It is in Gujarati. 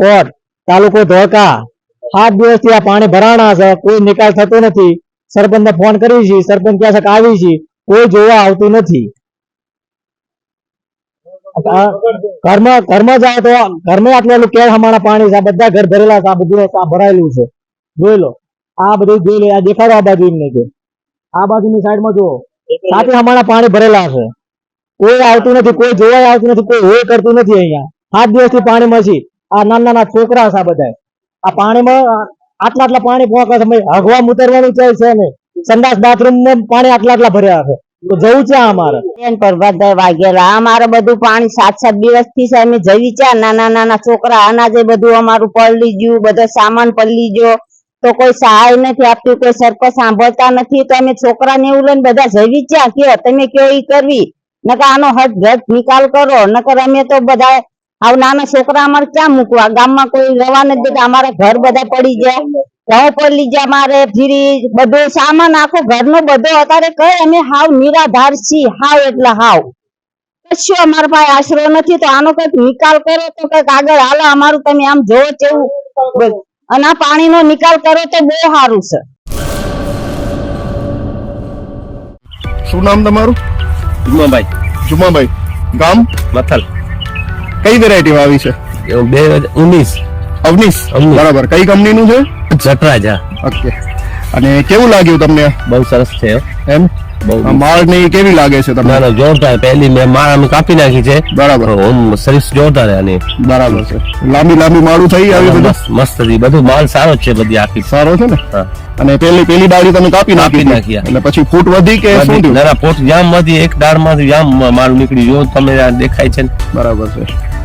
કોટ તાલુકો ધોળકા. સાત દિવસથી આ પાણી ભરાણા છે, કોઈ નિકાલ થતો નથી. સરપંચ ને ફોન કરી છે, સરપંચ ક્યાં છે આવી છે, કોઈ જોવા આવતું નથી. ઘરમાં ઘરમાં જાય તો ઘરમાં આટલું કેર હમણાં પાણી છે બધા ઘર ભરેલા છે, આ બધું ભરાયેલું છે. જોઈ લો, આ બધું જોઈ લો, આ દેખાડો આ બાજુ એમને કે. આ બાજુની સાઈડમાં જુઓ, સાથે હમણાં પાણી ભરેલા છે. કોઈ આવતું નથી, કોઈ જોવા આવતું નથી, કોઈ હોય કરતું નથી અહીંયા. સાત દિવસથી પાણીમાં છે આ નાના નાના છોકરા છે બધા આ પાણીમાં, આટલા આટલા પાણી પહોંચે છે હગવા ઉતરવાનું છે છે ને સંડાસ બાથરૂમ પાણી આટલા આટલા ભર્યા છે. તો જવું છે અમારે. બેન બધા વાગેલા. અમારે બધું પાણી સાત સાત દિવસથી અમે જઈ છે. નાના નાના છોકરા અનાજે બધું અમારું પલળી ગયું. બધો સામાન પલળી ગયો. તો કોઈ સહાય નથી આપતું, કોઈ સરપંચ સાંભળતા નથી. તો અમે છોકરાને એવું લઈને બધા જઈ છે. કયો તમે ઈ કરવી? નકર આનો હદ નિકાલ કરો. નકર અમે તો બધા આવ નાના છોકરા અમારે ક્યાં મૂકવા? ગામમાં કોઈ રહેવા નથી દેતા. અમારે ઘર બધા પડી જાય. ઘઉં પડી જાય મારે ફ્રીજ બધો સામાન આખો ઘરનો બધો અત્યારે કઈ અમે હાવ નિરાધાર છીએ. હાવ એટલે હાવ. કશું અમારા પાસે આશરો નથી. તો આનો કંઈક નિકાલ કરો તો કંઈક આગળ હાલો. અમારું તમે આમ જોવો તેવું. અને આ પાણીનો નિકાલ કરો તો બહુ સારું છે. શું નામ તમારું? જુમાભાઈ. જુમાભાઈ. ગામ? મથલ. કઈ વેરાયટી આવી છે? બે હજાર ઉન્નીસ અવનીશ. અવનીશ. બરાબર. કઈ કંપનીનું છે? જટરાજા. ઓકે અને કેવું લાગ્યું તમને? બહુ સરસ છે એમ? માળ ને કેવી લાગે છે તમને? ના જોરદાર. પહેલી મેં માળ અમે કાપી નાખી છે. બરાબર. ઓમ સર્વિસ જોરદાર આની. બરાબર છે. લાંબી લાંબી માળું થઈ આવી બધું? મસ્ત બધું માલ સારો છે બધી આખી. સારો છે ને? અને પેલી પેલી ડાળી તમે કાપી નાખી. નાખી, એટલે પછી ફૂટ વધી કે શું થયું? ના ના પોટ જામ વધી એક દાળમાંથી જામ માલ નીકળી જો તમે દેખાય છે બરાબર છે.